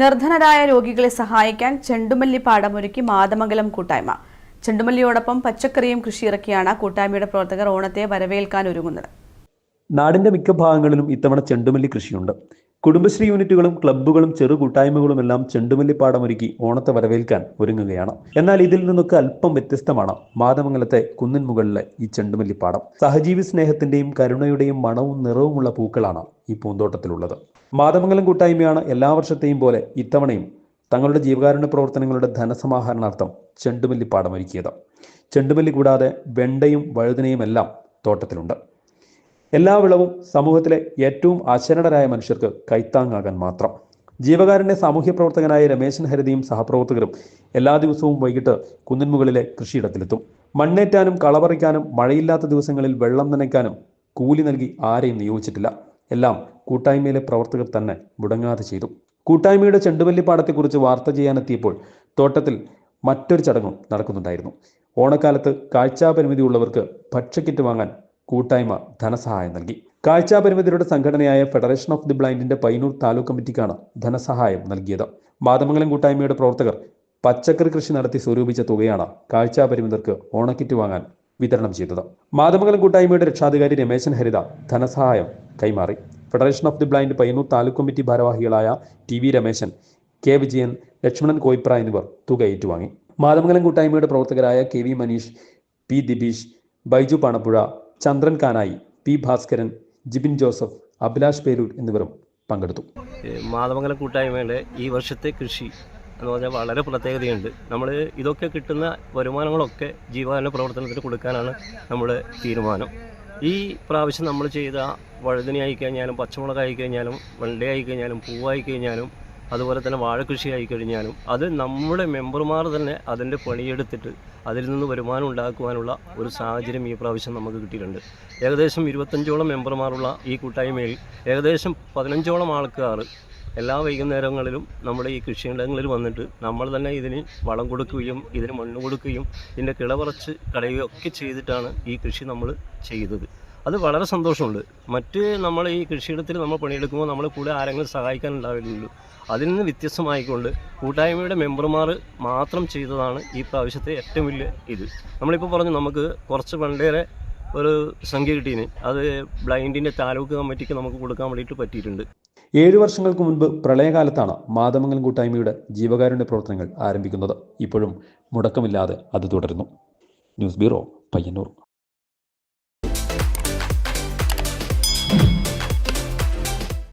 നിർധനരായ രോഗികളെ സഹായിക്കാൻ ചെണ്ടുമല്ലി പാടമൊരുക്കി മാതമംഗലം കൂട്ടായ്മ. ചെണ്ടുമല്ലിയോടൊപ്പം പച്ചക്കറിയും കൃഷിയിറക്കിയാണ് കൂട്ടായ്മയുടെ പ്രവർത്തകർ ഓണത്തെ വരവേൽക്കാൻ ഒരുങ്ങുന്നത്. നാടിന്റെ മിക്ക ഭാഗങ്ങളിലും ഇത്തവണ ചെണ്ടുമല്ലി കൃഷിയുണ്ട്. കുടുംബശ്രീ യൂണിറ്റുകളും ക്ലബ്ബുകളും ചെറു കൂട്ടായ്മകളും എല്ലാം ചെണ്ടുമല്ലി ഒരുക്കി ഓണത്തെ വരവേൽക്കാൻ ഒരുങ്ങുകയാണ്. എന്നാൽ ഇതിൽ നിന്നൊക്കെ അല്പം വ്യത്യസ്തമാണ് മാതമംഗലത്തെ കുന്നിൻ മുകളിലെ ഈ ചെണ്ടുമല്ലിപ്പാടം. സഹജീവി സ്നേഹത്തിന്റെയും കരുണയുടെയും മണവും നിറവുമുള്ള പൂക്കളാണ് ഈ പൂന്തോട്ടത്തിലുള്ളത്. മാതമംഗലം കൂട്ടായ്മയാണ് എല്ലാ വർഷത്തെയും പോലെ ഇത്തവണയും തങ്ങളുടെ ജീവകാരുണ്യ പ്രവർത്തനങ്ങളുടെ ധനസമാഹരണാർത്ഥം ചെണ്ടുമല്ലി ഒരുക്കിയത് ചെണ്ടുമല്ലി കൂടാതെ വെണ്ടയും വഴുതനയും എല്ലാം തോട്ടത്തിലുണ്ട്. എല്ലാ വിളവും സമൂഹത്തിലെ ഏറ്റവും അശരണരായ മനുഷ്യർക്ക് കൈത്താങ്ങാകാൻ മാത്രം. ജീവകാരുണ്യ സാമൂഹ്യ പ്രവർത്തകനായ രമേശൻ ഹരിതയും സഹപ്രവർത്തകരും എല്ലാ ദിവസവും വൈകിട്ട് കുന്നിൻമുകളിലെ കൃഷിയിടത്തിലെത്തും. മണ്ണേറ്റാനും കളപറിക്കാനും മഴയില്ലാത്ത ദിവസങ്ങളിൽ വെള്ളം നനയ്ക്കാനും കൂലി നൽകി ആരെയും നിയോഗിച്ചിട്ടില്ല. എല്ലാം കൂട്ടായ്മയിലെ പ്രവർത്തകർ തന്നെ മുടങ്ങാതെ ചെയ്തു. കൂട്ടായ്മയുടെ ചെണ്ടുവല്ലിപ്പാടത്തെക്കുറിച്ച് വാർത്ത ചെയ്യാനെത്തിയപ്പോൾ തോട്ടത്തിൽ മറ്റൊരു ചടങ്ങും നടക്കുന്നുണ്ടായിരുന്നു. ഓണക്കാലത്ത് കാഴ്ചാപരിമിതി ഉള്ളവർക്ക് ഭക്ഷ്യക്കിറ്റ് വാങ്ങാൻ കൂട്ടായ്മ ധനസഹായം നൽകി. കാഴ്ചാപരിമിതരുടെ സംഘടനയായ ഫെഡറേഷൻ ഓഫ് ദി ബ്ലൈൻഡിന്റെ പൈനൂർ താലൂക്ക് കമ്മിറ്റിക്കാണ് ധനസഹായം നൽകിയത്. മാതമംഗലം കൂട്ടായ്മയുടെ പ്രവർത്തകർ പച്ചക്കറി കൃഷി നടത്തി സ്വരൂപിച്ച തുകയാണ് കാഴ്ചാപരിമിതർക്ക് ഓണക്കിറ്റ് വാങ്ങാൻ വിതരണം ചെയ്തത്. മാതമംഗലം കൂട്ടായ്മയുടെ രക്ഷാധികാരി രമേശൻ ഹരിത ധനസഹായം കൈമാറി. Federation of the blind Payyanur taluk committee ഭാരവാഹികളായ T V Ramesan K Vijayan Lakshmanan Koipra എന്നിവർ തുക ഏറ്റുവാങ്ങി. മാതമംഗലം കൂട്ടായ്മയുടെ പ്രവർത്തകരായ K V Maneesh P Dibeesh Baiju Panappuzha Chandran Kanayi P Bhaskaran Jibin Joseph Abhilash Peroor എന്നിവരും പങ്കെടുത്തു. മാതമംഗലം കൂട്ടായ്മയുടെ ഈ വർഷത്തെ കൃഷി എന്ന് പറഞ്ഞാൽ വളരെ പ്രത്യേകതയുണ്ട്. നമ്മൾ ഇതൊക്കെ കിട്ടുന്ന വരുമാനങ്ങളൊക്കെ ജീവകാരുണ്യ പ്രവർത്തനത്തിന് കൊടുക്കാനാണ് നമ്മുടെ തീരുമാനം. ഈ പ്രാവശ്യം നമ്മൾ ചെയ്ത വഴുതന ആയിക്കഴിഞ്ഞാലും പച്ചമുളക് ആയി കഴിഞ്ഞാലും വെണ്ട അതുപോലെ തന്നെ വാഴകൃഷി ആയിക്കഴിഞ്ഞാലും അത് നമ്മുടെ മെമ്പർമാർ തന്നെ അതിന്റെ പണിയെടുത്തിട്ട് അതിൽ നിന്ന് വരുമാനം ഉണ്ടാക്കുവാനുള്ള ഒരു സാഹചര്യം ഈ പ്രാവശ്യം നമുക്ക് കിട്ടിയിട്ടുണ്ട്. ഏകദേശം ഇരുപത്തഞ്ചോളം മെമ്പർമാരുള്ള ഈ കൂട്ടായ്മയിൽ ഏകദേശം പതിനഞ്ചോളം ആൾക്കാർ എല്ലാ വൈകുന്നേരങ്ങളിലും നമ്മുടെ ഈ കൃഷിയിടങ്ങളിൽ വന്നിട്ട് നമ്മൾ തന്നെ ഇതിന് വളം കൊടുക്കുകയും ഇതിന് മണ്ണ് കൊടുക്കുകയും ഇതിന്റെ കിളവറച്ച് കളയുകയും ഒക്കെ ചെയ്തിട്ടാണ് ഈ കൃഷി നമ്മൾ ചെയ്തത്. അത് വളരെ സന്തോഷമുണ്ട്. മറ്റ് നമ്മൾ ഈ കൃഷിയിടത്തിൽ നമ്മൾ പണിയെടുക്കുമ്പോൾ നമ്മൾ കൂടെ ആരെങ്കിലും സഹായിക്കാനുണ്ടാവില്ലല്ലോ. അതിൽ നിന്ന് വ്യത്യസ്തമായിക്കൊണ്ട് കൂട്ടായ്മയുടെ മെമ്പർമാർ മാത്രം ചെയ്തതാണ് ഈ പ്രാവശ്യത്തെ ഏറ്റവും വലിയ ഇത്. നമ്മളിപ്പോൾ പറഞ്ഞു നമുക്ക് കുറച്ച് പണ്ടേറെ ഒരു സംഖ്യ കിട്ടീന്. അത് ബ്ലൈൻഡിന്റെ താലൂക്ക് കമ്മിറ്റിക്ക് നമുക്ക് കൊടുക്കാൻ വേണ്ടിയിട്ട് പറ്റിയിട്ടുണ്ട്. ഏഴു വർഷങ്ങൾക്ക് മുൻപ് പ്രളയകാലത്താണ് മാതമംഗലം കൂട്ടായ്മയുടെ ജീവകാരുണ്യ പ്രവർത്തനങ്ങൾ ആരംഭിക്കുന്നത്. ഇപ്പോഴും മുടക്കമില്ലാതെ അത് തുടരുന്നു. News bureau Payyanur.